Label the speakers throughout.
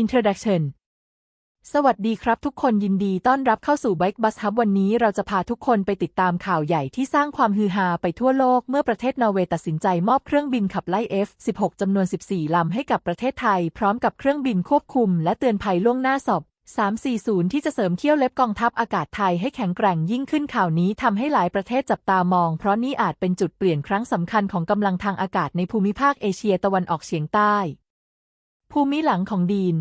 Speaker 1: Introduction สวัสดีครับทุกคนยินดีต้อนรับเข้าสู่ Bike Bus Hub วันนี้เราจะพาทุกคนไปติดตามข่าวใหญ่ที่สร้างความฮือฮาไปทั่วโลกเมื่อประเทศนอร์เวย์ตัดสินใจมอบเครื่องบินขับไล่ F-16 จำนวน 14 ลำให้กับประเทศไทย พร้อมกับเครื่องบินควบคุม และเตือนภัยล่วงหน้าสอบ340 ที่จะเสริมเขี้ยวเล็บกองทัพอากาศไทยให้แข็งแกร่งยิ่งขึ้นข่าวนี้ทำให้หลายประเทศจับตามอง เพราะนี่อาจเป็นจุดเปลี่ยนครั้งสำคัญของกำลังทางอากาศในภูมิภาคเอเชียตะวันออกเฉียงใต้ ภูมิหลังของดีน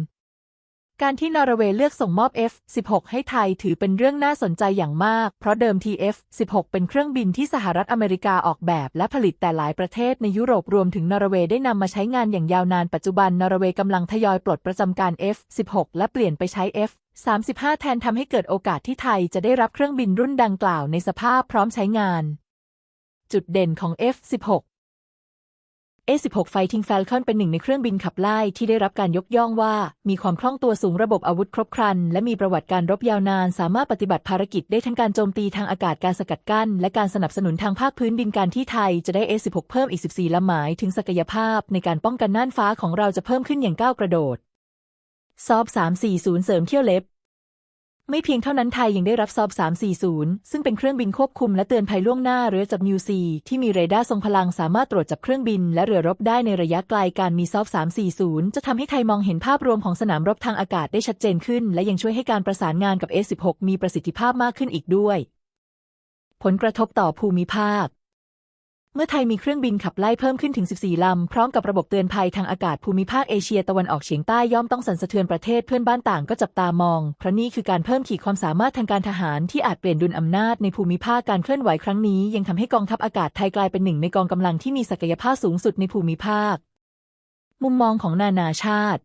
Speaker 1: การที่นอร์เวย์เลือกส่งมอบ F-16 ให้ไทยถือเป็นเรื่องน่าสนใจอย่างมาก เพราะเดิมที F-16 เป็นเครื่องบินที่สหรัฐอเมริกาออกแบบ และผลิตแต่หลายประเทศในยุโรปรวมถึงนอร์เวย์ได้นำมาใช้งานอย่างยาวนานปัจจุบันนอร์เวย์กำลังทยอยปลดประจำการ F-16 และเปลี่ยนไปใช้ F-35 แทนทำให้เกิดโอกาสที่ไทยจะได้รับเครื่องบินรุ่นดังกล่าวในสภาพพร้อมใช้งาน จุดเด่นของ F-16 A16 Fighting Falcon เป็นหนึ่งในเครื่องบินขับไล่ที่ได้รับการยกย่องว่า มีความคล่องตัวสูงระบบอาวุธครบครัน และมีประวัติการรบยาวนาน สามารถปฏิบัติภารกิจได้ทั้งการโจมตีทางอากาศการสกัดกั้น และการสนับสนุนทางภาคพื้นดินการที่ไทยจะได้ A16 เพิ่มอีก 14ลำหมายถึงศักยภาพ ในการป้องกันน่านฟ้าของเราจะเพิ่มขึ้นอย่างก้าวกระโดดซอบ340 เสริมเที่ยวเล็บ ไม่เพียงเท่านั้นไทยยังได้รับซอบ 340 ซึ่งเป็นเครื่องบินควบคุมและเตือนภัยล่วงหน้าเรือจับนิวซี ที่มีเรดาร์ทรงพลังสามารถตรวจจับเครื่องบิน และเรือรบได้ในระยะไกลการมีซอบ 340 จะทำให้ไทยมองเห็นภาพรวมของสนามรบทางอากาศได้ชัดเจนขึ้น และยังช่วยให้การประสานงานกับ A16 มีประสิทธิภาพมากขึ้นอีกด้วย ผลกระทบต่อภูมิภาค มื่อไทยมีเครื่องบินขับไล่เพิ่มขึ้นถึง 14 ลำ พร้อมกับระบบเตือนภัยทางอากาศภูมิภาคเอเชียตะวันออกเฉียงใต้ย่อมต้องสั่นสะเทือนประเทศเพื่อนบ้านต่างก็จับตามอง เพราะนี่คือการเพิ่มขีดความสามารถทางการทหารที่อาจเปลี่ยนดุลอำนาจในภูมิภาคการเคลื่อนไหวครั้งนี้ ยังทำให้กองทัพอากาศไทยกลายเป็นหนึ่งในกองกำลังที่มีศักยภาพสูงสุดในภูมิภาค มุมมองของนานาชาติ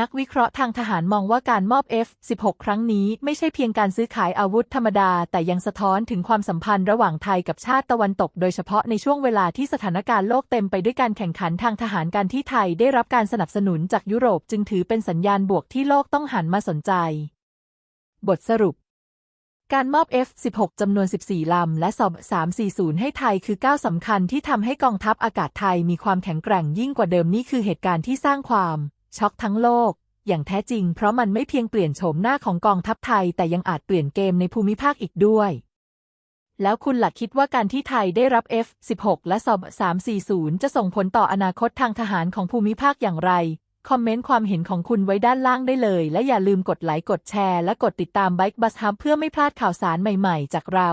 Speaker 1: นักวิเคราะห์ทางทหารมองว่าการมอบ F-16 ครั้งนี้ไม่ใช่เพียงการซื้อขายอาวุธธรรมดา แต่ยังสะท้อนถึงความสัมพันธ์ระหว่างไทยกับชาติตะวันตก โดยเฉพาะในช่วงเวลาที่สถานการณ์โลกเต็มไปด้วยการแข่งขันทางทหารการที่ไทยได้รับการสนับสนุนจากยุโรปจึงถือเป็นสัญญาณบวกที่โลกต้องหันมาสนใจ บทสรุป การมอบ F-16 จำนวน 14 ลำ และสอบ340 ให้ไทยคือก้าวสำคัญที่ทำให้กองทัพอากาศไทยมีความแข็งแกร่งยิ่งกว่าเดิมนี่คือเหตุการณ์ที่สร้างความ ช็อกทั้งโลก อย่างแท้จริงเพราะมันไม่เพียงเปลี่ยนโฉมหน้าของกองทัพไทยแต่ยังอาจเปลี่ยนเกมในภูมิภาคอีกด้วย แล้วคุณหลักคิดว่าการที่ไทยได้รับ F-16 และสอบ340 จะส่งผลต่ออนาคตทางทหารของภูมิภาคอย่างไร คอมเมนต์ความเห็นของคุณไว้ด้านล่างได้เลย และอย่าลืมกดไลค์กดแชร์ และกดติดตาม Bike Bus Hub เพื่อไม่พลาดข่าวสารใหม่ ๆ จากเรา